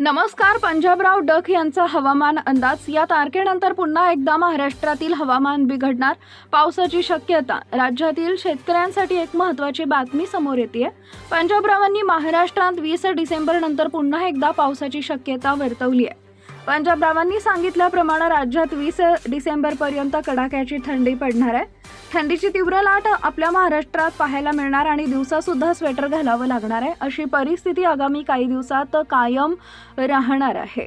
नमस्कार पंजाबराव डक यांचा हवामान अंदाज. या तारखेनंतर पुन्हा एकदा महाराष्ट्रातील हवामान बिघडणार. पावसाची शक्यता. राज्यातील शेतकऱ्यांसाठी एक महत्त्वाची बातमी समोर येते पंजाबरावांनी महाराष्ट्रात वीस डिसेंबर नंतर पुन्हा एकदा पावसाची शक्यता वर्तवली आहे पंजाबरावांनी सांगितल्याप्रमाणे राज्यात वीस डिसेंबरपर्यंत कडाक्याची थंडी पडणार आहे. थंडीची तीव्र लाट आपल्या महाराष्ट्रात पाहायला मिळणार आणि दिवसासुद्धा स्वेटर घालावं लागणार आहे. अशी परिस्थिती आगामी काही दिवसात कायम राहणार आहे.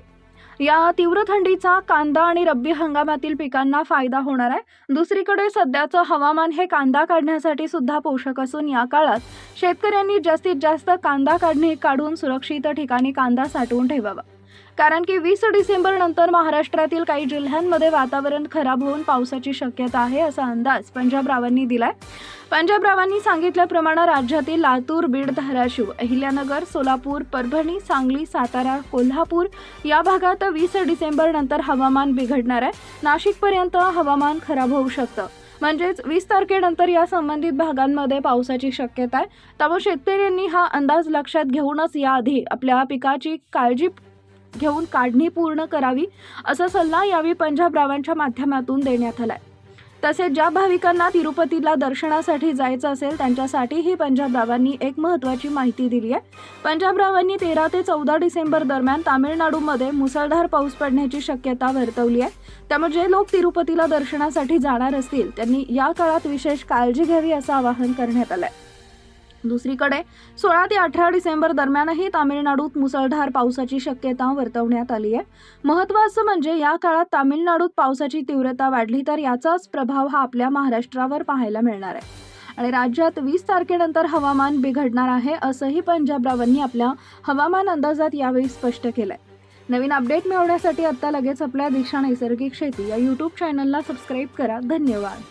या तीव्र थंडीचा कांदा आणि रब्बी हंगामातील पिकांना फायदा होणार आहे. दुसरीकडे सध्याचं हवामान हे कांदा काढण्यासाठी सुद्धा पोषक असून या काळात शेतकऱ्यांनी जास्तीत जास्त कांदा काढणी काढून सुरक्षित ठिकाणी कांदा साठवून ठेवावा. कारण की वीस डिसेंबर नंतर महाराष्ट्रातील काही जिल्ह्यांमध्ये वातावरण खराब होऊन पावसाची शक्यता आहे असा अंदाज पंजाबरावांनी दिलाय. पंजाबरावांनी सांगितल्याप्रमाणे राज्यातील लातूर बीड धाराशिव अहिल्यानगर सोलापूर परभणी सांगली सातारा कोल्हापूर या भागात वीस डिसेंबर नंतर हवामान बिघडणार आहे. नाशिकपर्यंत हवामान खराब होऊ शकतं. म्हणजेच वीस तारखेनंतर या संबंधित भागांमध्ये पावसाची शक्यता आहे. त्यामुळे शेतकऱ्यांनी हा अंदाज लक्षात घेऊनच याआधी आपल्या पिकाची काळजी घेऊन काढणी पूर्ण करावी असा सल्ला यावेळी पंजाबरावांच्या माध्यमातून देण्यात आलाय. तसेच ज्या भाविकांना तिरुपतीला दर्शनासाठी जायचं असेल त्यांच्यासाठीही पंजाबरावांनी एक महत्त्वाची माहिती दिली आहे. पंजाबरावांनी तेरा ते चौदा डिसेंबर दरम्यान तामिळनाडूमध्ये मुसळधार पाऊस पडण्याची शक्यता वर्तवली आहे. त्यामुळे जे लोक तिरुपतीला दर्शनासाठी जाणार असतील त्यांनी या काळात विशेष काळजी घ्यावी असं आवाहन करण्यात आलं आहे दुसरीकडे सोळा ते अठरा डिसेंबर दरम्यानही तामिळनाडूत मुसळधार पावसाची शक्यता वर्तवण्यात आली आहे. महत्त्वाचं म्हणजे या काळात तामिळनाडूत पावसाची तीव्रता वाढली तर याचाच प्रभाव हा आपल्या महाराष्ट्रावर पाहायला मिळणार आहे. आणि राज्यात वीस तारखेनंतर हवामान बिघडणार आहे असंही पंजाबरावांनी आपल्या हवामान अंदाजात यावेळी स्पष्ट केलंय. नवीन अपडेट मिळवण्यासाठी आत्ता लगेच आपल्या दिशा नैसर्गिक शेती या यूट्यूब चॅनलला सबस्क्राईब करा. धन्यवाद.